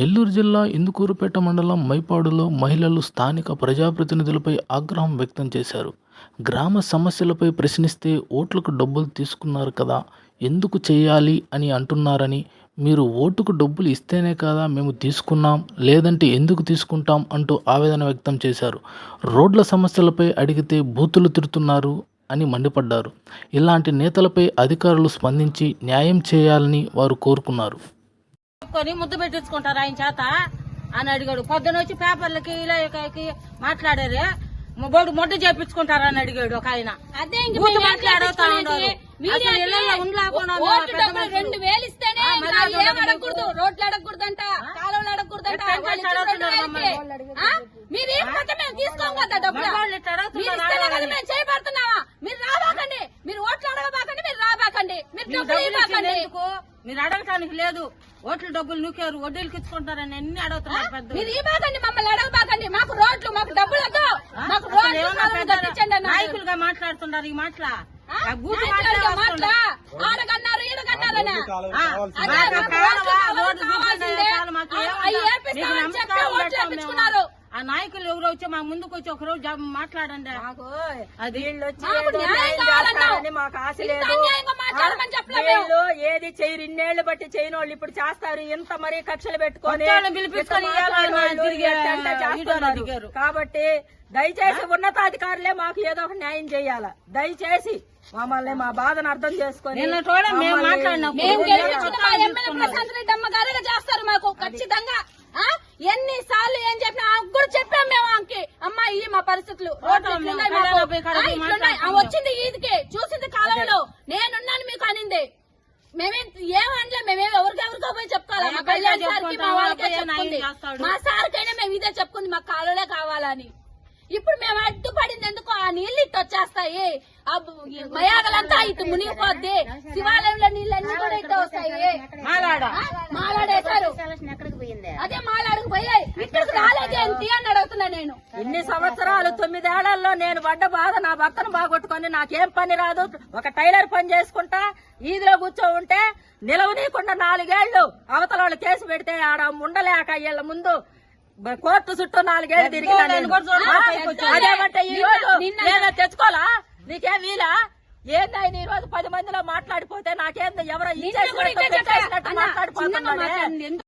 నెల్లూరు జిల్లా ఇందుకూరుపేట మండలం మైపాడులో మహిళలు స్థానిక ప్రజాప్రతినిధులపై ఆగ్రహం వ్యక్తం చేశారు. గ్రామ సమస్యలపై ప్రశ్నిస్తే ఓట్లకు డబ్బులు తీసుకున్నారు కదా ఎందుకు చేయాలి అని అంటున్నారని మీరు ఓటుకు డబ్బులు ఇస్తేనే కదా మేము తీసుకున్నాం లేదంటే ఎందుకు తీసుకుంటాం అంటూ ఆవేదన వ్యక్తం చేశారు. రోడ్ల సమస్యలపై అడిగితే బూతులు తిడుతున్నారు అని మండిపడ్డారు. ఇలాంటి నేతలపై అధికారులు స్పందించి న్యాయం చేయాలని వారు కోరుకున్నారు. కొని ముద్దు పెట్టించుకుంటారు ఆయన చేత అని అడిగాడు. పొద్దున వచ్చి పేపర్లకి ఇలాకి మాట్లాడారే. బోడు మొడ్డు చేపించుకుంటారు అని అడిగాడు ఒక ఆయన. రెండు వేలు ఇస్తేనే అడగకూడదు? రోడ్లు అడగకూడదంట కాలువలు అడగకూడదంట? మీరు ఏం మేము తీసుకోం కదా డబ్బులు. మేము చేయబడుతున్నావా మీరు రాబాకండి. మీరు ఓట్లు అడగబాకండి మీరు రాబాకండి. మీరు డబ్బులు ఇవ్వకండి. మీరు అడగటానికి లేదు. ఓట్లు డబ్బులు నూకారు వడ్డీలకి ఇచ్చుకుంటారని అన్ని అడుగుతున్నారు పెద్ద మీరు మమ్మల్ని అడగబాకండి. మాకు రోడ్లు మాకు డబ్బులు వద్దు. మాకు అసలు రోడ్లు ఏమన్నా కావాలి, పెద్ద కట్టించండి అన్నారు. నాయకులుగా మాట్లాడుతున్నారు ఈ మాటల? ఆ? ఆడగన్నారు ఈడగన్నారని. చెప్పి నాయకులు ఎవరో వచ్చి మా ముందుకు వచ్చి ఒక రోజు జా- మాట్లాడండి. అది న్యాయం కావాలన్నావు. చేస్తారని మాకు ఆశ లేదు. వీళ్ళు ఏది చేయరు. ఇన్నేళ్ళు బట్టి చేయని వాళ్ళు ఇప్పుడు చేస్తారు. ఇంత మరీ కక్షలు పెట్టుకొని. కాబట్టి దయచేసి ఉన్నతాధికారులే మాకు ఏదో ఒక న్యాయం చేయాల? దయచేసి మమ్మల్ని మా బాధను అర్థం చేసుకొని చేస్తారు మాకు ఖచ్చితంగా? ఎన్ని సార్లు ఏం చెప్పినా కూడా చెప్పాం మేము ఆమెకి. అమ్మా ఇవి మా పరిస్థితులు. రోడ్లు మేము ఇట్లున్నాయి కళ్యాణ మాకు. పోయి కాడ ఆ, పోయి ఇట్లున్నాయి. ఆ, మాట్లాడుతున్నాం. వచ్చింది ఈదికి చూసింది కాలంలో నేనున్నాను మీకు అనింది మేమేం ఏమనలే మేమేం ఎవరికెవరికో పోయి చెప్పుకోవాలి? మా కళ్యాణ్ సార్కి మా వాళ్ళకే. మా సార్కైనా మేము ఇదే చెప్పుకుంది మాకు కాలువలే కావాలని. ఇప్పుడు మేము అడ్డుపడింది ఎందుకు? ఆ నీళ్ళు ఇటు వచ్చేస్తాయి. ఆ మయాగలంతా ఇటు మునిగిపోద్ది. శివాలయంలో నీళ్ళన్నీ కూడా ఇటు వస్తాయి. మాలాడేశారు. అదే మాలాడకు పోయాయి. ఇక్కడికి రాలేదేంటి అని అడుగుతున్నా నేను. ఇన్ని సంవత్సరాలు తొమ్మిదేళ్ళలో నేను పడ్డ బాధ నా భర్తను బాగొట్టుకొని నాకేం పని రాదు. ఒక టైలర్ పని చేసుకుంటా ఈదిలో కూర్చో ఉంటే నిలవనీయకుండా నాలుగేళ్ళు అవతల వాళ్ళు కేసు పెడితే ఆడ ఉండలేక వీళ్ళ ముందు కోర్టు చుట్టూ నాలుగేళ్ళు తిరిగినా వచ్చారు. అదేమంటే ఈ రోజు నిన్న- నేను తెచ్చుకోవాలా? నీకేం వీలా? ఏందైనా ఈ రోజు పది మందిలో మాట్లాడిపోతే నాకేంది? ఎవరో ఇచ్చేసినట్టు కూడా